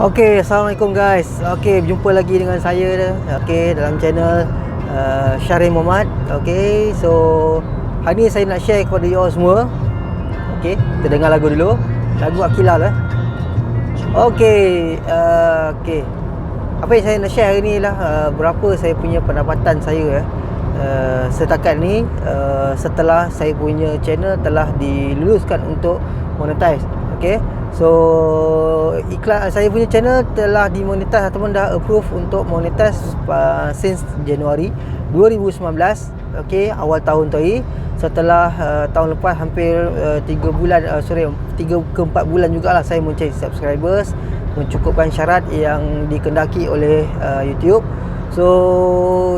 Okey, Assalamualaikum guys. Okey, berjumpa lagi dengan saya okey dalam channel uh, Syarif Muhammad. Okey, so hari ni saya nak share kepada you all semua. Okey, kita dengar lagu dulu. Lagu Akila lah. Okey, uh, okey. Apa yang saya nak share hari ni lah uh, berapa saya punya pendapatan saya eh. Uh, setakat ni uh, setelah saya punya channel telah diluluskan untuk monetize. Okey. So iklan saya punya channel telah dimonetize ataupun dah approve untuk monetize uh, since Januari 2019 okey awal tahun tadi setelah uh, tahun lepas hampir uh, 3 bulan uh, sorry 3 ke 4 bulan jugalah saya mencari subscribers mencukupkan syarat yang dikendaki oleh uh, YouTube. So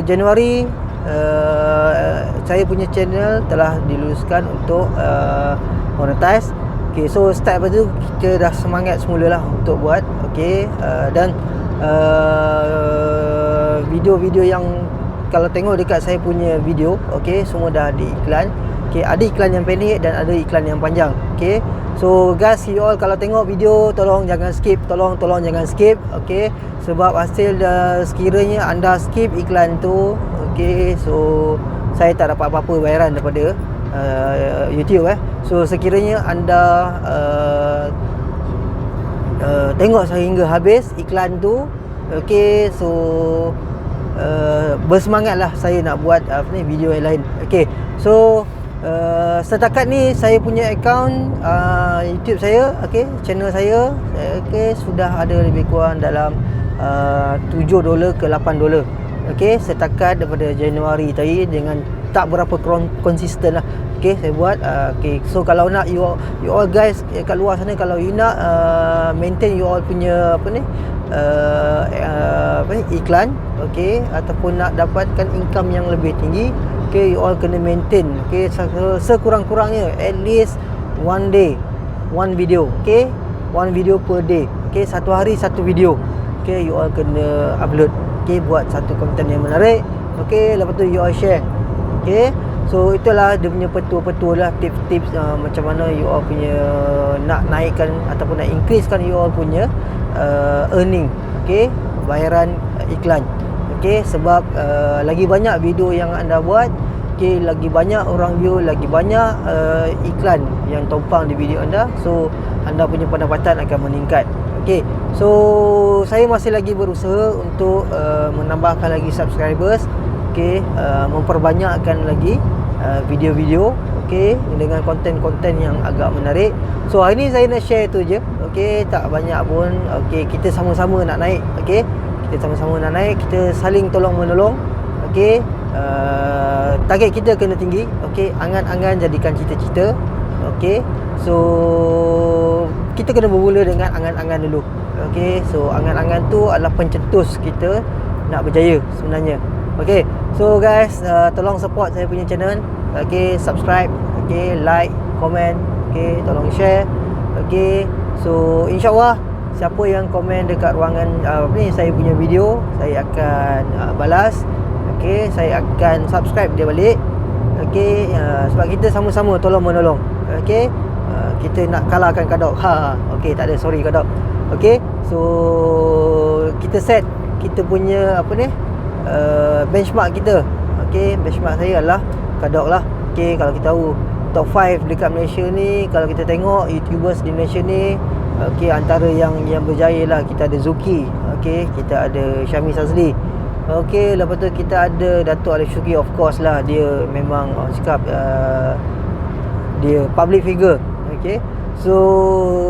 Januari uh, saya punya channel telah diluluskan untuk uh, monetize Okay, so start lepas tu kita dah semangat semula lah untuk buat Okay, uh, dan uh, video-video yang kalau tengok dekat saya punya video Okay, semua dah ada iklan. Okay, ada iklan yang pendek dan ada iklan yang panjang Okay, so guys you all kalau tengok video tolong jangan skip Tolong, tolong jangan skip Okay, sebab hasil uh, sekiranya anda skip iklan tu Okay, so saya tak dapat apa-apa bayaran daripada uh, YouTube eh. So sekiranya anda uh, uh, tengok sehingga habis iklan tu, okey, so uh, bersemangatlah saya nak buat apa ni video yang lain. Okey. So Uh, setakat ni saya punya account uh, YouTube saya, okey, channel saya, okey, sudah ada lebih kurang dalam uh, 7 dolar ke 8 dolar. Okey, setakat daripada Januari tadi dengan tak berapa konsisten lah. Okay saya buat uh, Okay so kalau nak you all, you all guys kat luar sana Kalau you nak uh, maintain you all punya Apa ni uh, uh, apa ni iklan Okay Ataupun nak dapatkan income yang lebih tinggi Okay you all kena maintain Okay sekurang-kurangnya At least one day One video Okay One video per day Okay satu hari satu video Okay you all kena upload Okay buat satu konten yang menarik. Okay lepas tu you all share. Okay So itulah dia punya petua-petua lah Tips-tips uh, macam mana you all punya Nak naikkan ataupun nak increasekan you all punya uh, Earning. Okay Bayaran uh, iklan. Okay sebab uh, lagi banyak video yang anda buat Okay lagi banyak orang view Lagi banyak uh, iklan yang tumpang di video anda. So anda punya pendapatan akan meningkat Okay So saya masih lagi berusaha untuk uh, menambahkan lagi subscribers. Okey uh, memperbanyakkan lagi uh, video-video okey dengan konten-konten yang agak menarik. So hari ni saya nak share tu je. Okey tak banyak pun. Okey kita sama-sama nak naik okey. Kita sama-sama nak naik kita saling tolong menolong okey. Uh, target kita kena tinggi okey. Angan-angan jadikan cita-cita okey so kita kena bermula dengan angan-angan dulu. Okey so angan-angan tu adalah pencetus kita nak berjaya sebenarnya. Okay So guys uh, Tolong support saya punya channel. Okay Subscribe. Okay Like Comment. Okay Tolong share. Okay So InsyaAllah Siapa yang komen dekat ruangan uh, ni Saya punya video Saya akan uh, balas. Okay Saya akan subscribe dia balik. Okay uh, Sebab kita sama-sama tolong menolong Okay uh, Kita nak kalahkan kadok. Ha, Okay tak ada. Sorry kadok. Okay So Kita set Kita punya Apa ni uh, benchmark kita. Okey? Benchmark saya adalah kadok lah. Okey kalau kita tahu top 5 dekat Malaysia ni kalau kita tengok youtubers di Malaysia ni okey antara yang yang berjaya lah kita ada Zuki. Okey? Kita ada Syami Sazli. Okey lepas tu kita ada Datuk Alif Syuki of course lah. Dia memang orang cakap uh, dia public figure okey so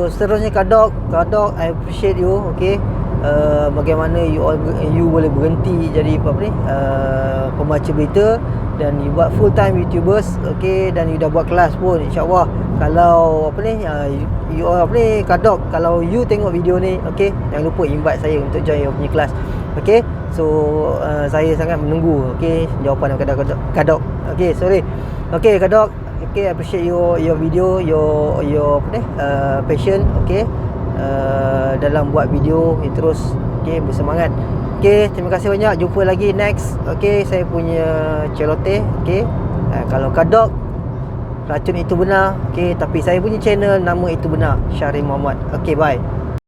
seterusnya kadok kadok I appreciate you okey uh, bagaimana you all you boleh berhenti jadi apa ni uh, pembaca berita dan you buat full time youtubers okey dan you dah buat kelas pun insyaallah. Kalau apa ni uh, you, you apa ni kadok kalau you tengok video ni okey jangan lupa invite saya untuk join your punya kelas okey so uh, saya sangat menunggu okey jawapan kadok kadok okey sorry. Okey kadok okey appreciate your your video your your apa ni uh, passion okey Uh, dalam buat video okay, terus okey bersemangat. Okey terima kasih banyak. Jumpa lagi next okey saya punya celote okey uh, kalau kadok racun itu benar okey tapi saya punya channel nama itu benar Syarif Muhammad. Okey bye